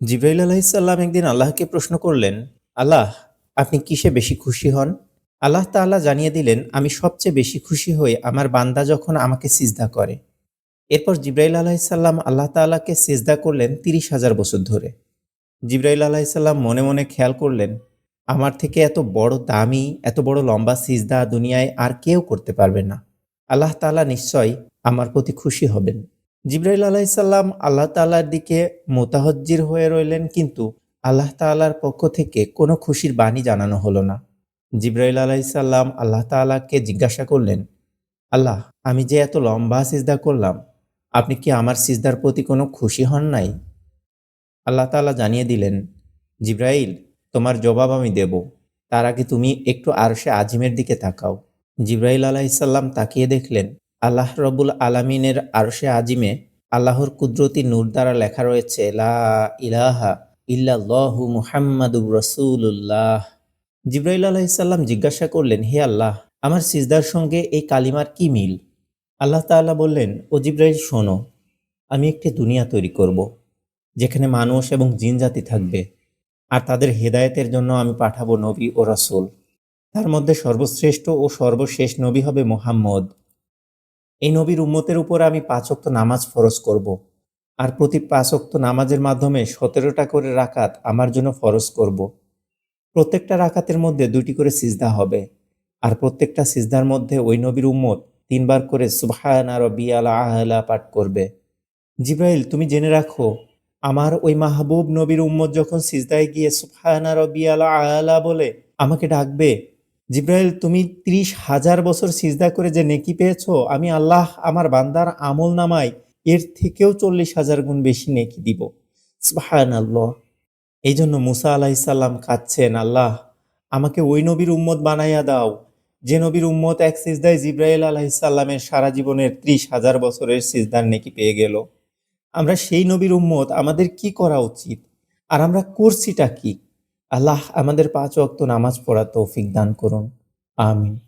জিব্রাইল আলাহিসাল্লাম একদিন আল্লাহকে প্রশ্ন করলেন, আল্লাহ, আপনি কিসে বেশি খুশি হন? আল্লাহ তাআলা জানিয়ে দিলেন, আমি সবচেয়ে বেশি খুশি হই আমার বান্দা যখন আমাকে সিজদা করে। এরপর জিব্রাইল আলাহিসাল্লাম আল্লাহ তাআলাকে সিজদা করলেন তিরিশ হাজার বছর ধরে। জিব্রাইল আলাহিসাল্লাম মনে মনে খেয়াল করলেন, আমার থেকে এত বড় দামি, এত বড় লম্বা সিজদা দুনিয়ায় আর কেউ করতে পারবে না। আল্লাহ তাআলা নিশ্চয় আমার প্রতি খুশি হবেন। জিব্রাইল আলাইসাল্লাম আল্লাহ তাআলার দিকে মোতাহজ্জির হয়ে রইলেন, কিন্তু আল্লাহ তাআলার পক্ষ থেকে কোনো খুশির বাণী জানানো হলো না। জিব্রাইল আলাইসাল্লাম আল্লাহ তাআলাকে জিজ্ঞাসা করলেন, আল্লাহ, আমি যে এত লম্বা সিজদা করলাম, আপনি কি আমার সিজদার প্রতি কোনো খুশি হন নাই? আল্লাহ তাআলা জানিয়ে দিলেন, জিব্রাইল, তোমার জবাব আমি দেব। তার আগে তুমি একটু আরশে আজিমের দিকে তাকাও। জিব্রাইল আলাইসাল্লাম তাকিয়ে দেখলেন আল্লাহ রবুল আলামিনের আরশে আজিমে আল্লাহর কুদরতি নূর দ্বারা লেখা রয়েছে, লা ইলাহা ইল্লাল্লাহু মুহাম্মাদুর রসুল্লাহ জিব্রাইল আলাইসাল্লাম জিজ্ঞাসা করলেন, হে আল্লাহ, আমার সিজদার সঙ্গে এই কালিমার কি মিল? আল্লাহ তাআলা বললেন, ও জিব্রাইল, শোনো, আমি একটি দুনিয়া তৈরি করব, যেখানে মানুষ এবং জিন জাতি থাকবে, আর তাদের হেদায়েতের জন্য আমি পাঠাবো নবী ও রাসূল। তার মধ্যে সর্বশ্রেষ্ঠ ও সর্বশেষ নবী হবে মোহাম্মদ। এই নবীর উম্মতের উপর আমি পাঁচক্ত নামাজ ফরজ করব। আর প্রতি পাঁচক্ত নামাজের মাধ্যমে সতেরোটা করে রাকাত আমার জন্য ফরজ করব। প্রত্যেকটা রাকাতের মধ্যে দুটি করে সিজদা হবে আর প্রত্যেকটা সিজদার মধ্যে ওই নবীর উম্মত তিনবার করে সুবহান আর বিয়ালা আহলা পাঠ করবে জিব্রাইল, তুমি জেনে রাখো, আমার ওই মাহবুব নবীর উম্মত যখন সিজদায় গিয়ে সুবহান আর বিয়ালা আহলা বলে আমাকে ডাকবে জিব্রাইল, তুমি ত্রিশ হাজার বছর সিজদা করে যে নেকি পেয়েছ, আমি আল্লাহ আমার বান্দার আমল নামাই এর থেকেও চল্লিশ হাজার গুণ বেশি নেকি দিব। আল্লাহ এই জন্য মুসা আলাহিসাল্লাম কাঁদছেন, আল্লাহ, আমাকে ওই নবীর উম্মত বানাইয়া দাও। যে নবীর উম্মত এক সিজদায় জিব্রাইল আলাহিসাল্লামের সারা জীবনের ত্রিশ হাজার বছরের সিজদার নেকি পেয়ে গেল। আমরা সেই নবীর উম্মত, আমাদের কি করা উচিত? আর আমরা করছিটা কি? আল্লাহ আমাদের পাঁচ অক্ত নামাজ পড়া তৌফিক দান করুন। আমিন।